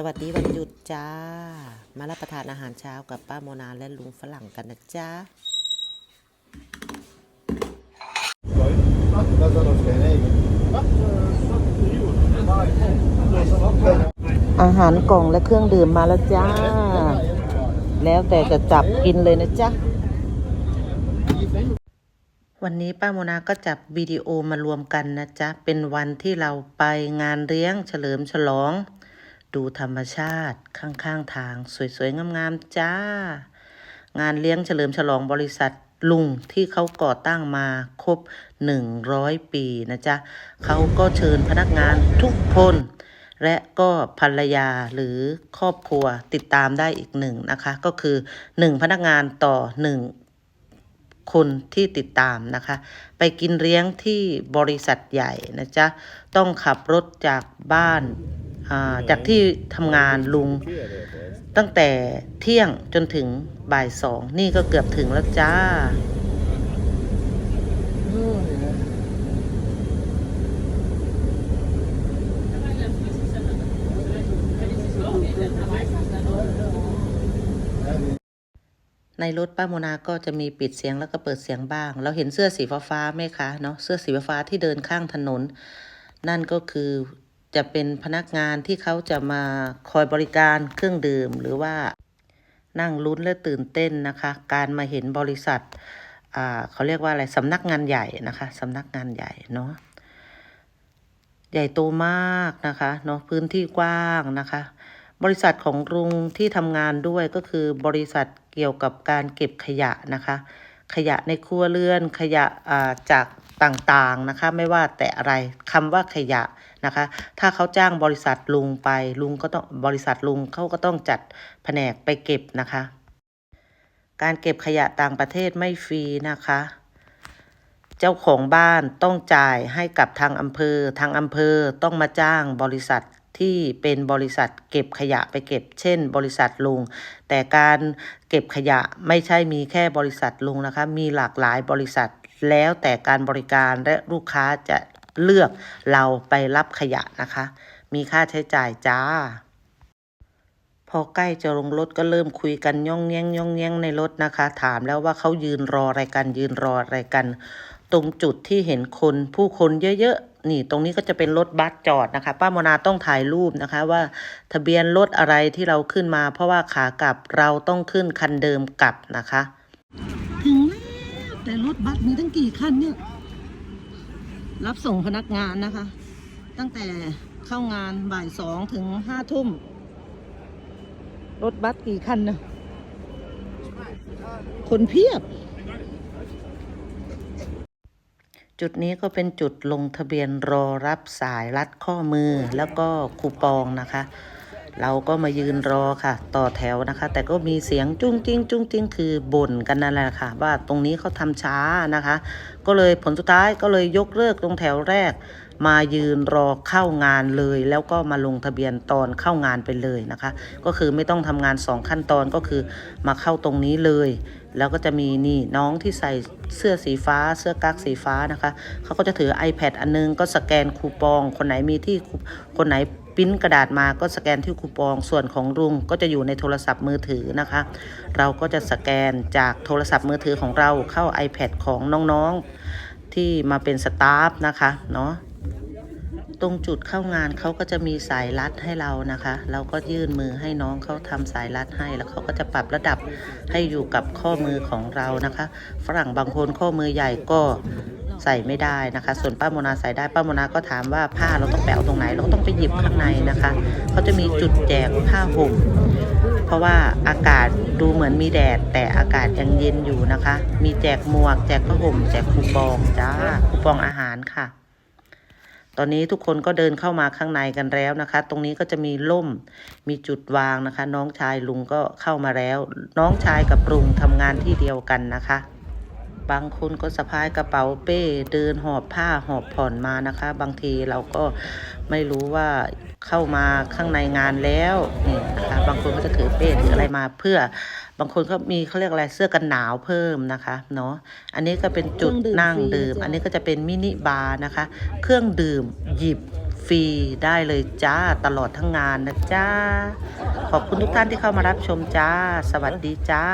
สวัสดีวันหยุดจ้า มารับประทานอาหารเช้ากับป้าโมนาและลุงฝรั่งกันนะจ๊ะอาหารกล่องและเครื่องดื่มมาแล้วจ้า แล้วแต่จะจับกินเลยนะจ๊ะ วันนี้ป้าโมนาก็จับวิดีโอมารวมกันนะจ๊ะ เป็นวันที่เราไปงานเลี้ยงเฉลิมฉลอง ดูธรรมชาติข้างๆทาง สวยๆ งามๆ จ้า งานเลี้ยงเฉลิมฉลองบริษัทลุงที่เขาก่อตั้งมาครบ 100 ปีนะจ๊ะเขาก็เชิญพนักงานทุกคน และก็ภรรยาหรือครอบครัวติดตามได้อีกหนึ่งนะคะ ก็คือ 1 พนักงานต่อ 1 คนที่ติดตามนะคะ ไปกินเลี้ยงที่บริษัทใหญ่นะจ๊ะ ต้องขับรถจากบ้าน จากที่ทำงานลุง ตั้งแต่เที่ยงจนถึงบ่ายสอง นี่ก็เกือบถึงแล้วจ้าในรถป้าโมนาก็จะมีปิดเสียงแล้วก็เปิดเสียงบ้าง เราเห็นเสื้อสีฟ้าๆไหมคะเนาะเสื้อสีฟ้าที่เดินข้างถนน นั่นก็คือ จะเป็นพนักงานที่เขาจะมาคอยบริการเครื่องดื่ม หรือว่านั่งลุ้นและตื่นเต้นนะคะ การมาเห็นบริษัทอ่าเขาเรียกว่าอะไรสำนักงานใหญ่นะคะสำนักงานใหญ่เนาะใหญ่โตมากนะคะเนาะพื้นที่กว้างนะคะ บริษัทของลุงที่ทำงานด้วยก็คือบริษัทเกี่ยวกับการเก็บขยะนะคะ ขยะในครัวเรือนขยะอ่าจากต่างๆนะคะไม่ว่าแต่อะไรคำว่าขยะนะคะ ถ้าเขาจ้างบริษัทลุงไปลุงก็ต้องบริษัทลุงเขาก็ต้องจัดแผนกไปเก็บนะคะ การเก็บขยะต่างประเทศไม่ฟรีนะคะ เจ้าของบ้านต้องจ่ายให้กับทางอำเภอ ทางอำเภอต้องมาจ้างบริษัท ที่เป็นบริษัทเก็บขยะไปเก็บ เช่น บริษัทลุง แต่การเก็บขยะไม่ใช่มีแค่บริษัทลุงนะคะ มีหลากหลายบริษัทแล้วแต่การบริการและลูกค้าจะเลือกเราไปรับขยะนะคะ มีค่าใช้จ่ายจ้า พอใกล้จะลงรถก็เริ่มคุยกันย่องแย่งย่องแย่งในรถนะคะ ถามแล้วว่าเขายืนรออะไรกันยืนรออะไรกัน ตรงจุดที่เห็นคนผู้คนเยอะ นี่ตรงนี้ก็จะเป็นรถบัสจอดนะคะ ป้าโมนาต้องถ่ายรูปนะคะว่าทะเบียนรถอะไรที่เราขึ้นมา เพราะว่าขากลับเราต้องขึ้นคันเดิมกลับนะคะ ถึงแล้วแต่รถบัสมีตั้งกี่คันเนี่ย รับส่งพนักงานนะคะ ตั้งแต่เข้างานบ่ายสองถึงห้าทุ่ม รถบัสกี่คันนะคนเพียบ จุดนี้ก็เป็นจุดลงทะเบียนรอรับสายรัดข้อมือแล้วก็คูปองนะคะ เราก็มายืนรอค่ะ ต่อแถวนะคะ แต่ก็มีเสียงจุ้งจิ้งจุ้งจิ้งคือบ่นกันนั่นแหละค่ะ ว่าตรงนี้เขาทำช้านะคะ ก็เลยผลสุดท้ายก็เลยยกเลิกตรงแถวแรก มายืนรอเข้างานเลย แล้วก็มาลงทะเบียนตอนเข้างานไปเลยนะคะ ก็คือไม่ต้องทำงานสองขั้นตอนก็คือมาเข้าตรงนี้เลย แล้วก็จะมีนี่น้องที่ใส่เสื้อสีฟ้า เสื้อกั๊กสีฟ้านะคะเขาก็จะถือ iPad อันนึงก็สแกนคูปอง คนไหนมีที่คนไหน ปริ้นกระดาษมาก็สแกนที่คูปอง ส่วนของลุงก็จะอยู่ในโทรศัพท์มือถือนะคะ เราก็จะสแกนจากโทรศัพท์มือถือของเราเข้า iPad ของน้องๆที่มาเป็นสตาฟนะคะเนาะตรงจุดเข้างานเขาก็จะมีสายรัดให้เรานะคะ เราก็ยื่นมือให้น้องเขาทำสายรัดให้ แล้วเขาก็จะปรับระดับให้อยู่กับข้อมือของเรานะคะ ฝรั่งบางคนข้อมือใหญ่ก็ ใส่ไม่ได้นะคะ ส่วนป้าโมนาใส่ได้ป้าโมนาก็ถามว่าผ้าเราต้องแปะตรงไหน เราก็ต้องไปหยิบข้างในนะคะเขาจะมีจุดแจกผ้าห่มเพราะว่าอากาศดูเหมือนมีแดด แต่อากาศยังเย็นอยู่นะคะ มีแจกหมวก แจกผ้าห่ม แจกคูปองจ้าคูปองอาหารค่ะ ตอนนี้ทุกคนก็เดินเข้ามาข้างในกันแล้วนะคะ ตรงนี้ก็จะมีล่มมีจุดวางนะคะ น้องชายลุงก็เข้ามาแล้ว น้องชายกับลุงทำงานที่เดียวกันนะคะ บางคนก็สะพายกระเป๋าเป้เดินหอบผ้าหอบผ่อนมานะคะ บางทีเราก็ไม่รู้ว่าเข้ามาข้างในงานแล้วนี่นะคะบางคนก็จะถือเป้ถืออะไรมาเพื่อบางคนก็มีเขาเรียกอะไรเสื้อกันหนาวเพิ่มนะคะเนาะอันนี้ก็เป็นจุดนั่งดื่ม อันนี้ก็จะเป็นมินิบาร์นะคะ เครื่องดื่มหยิบฟฟรีได้เลยจ้าตลอดทั้งงานนะจ้า ขอบคุณทุกท่านที่เข้ามารับชมจ้า สวัสดีจ้า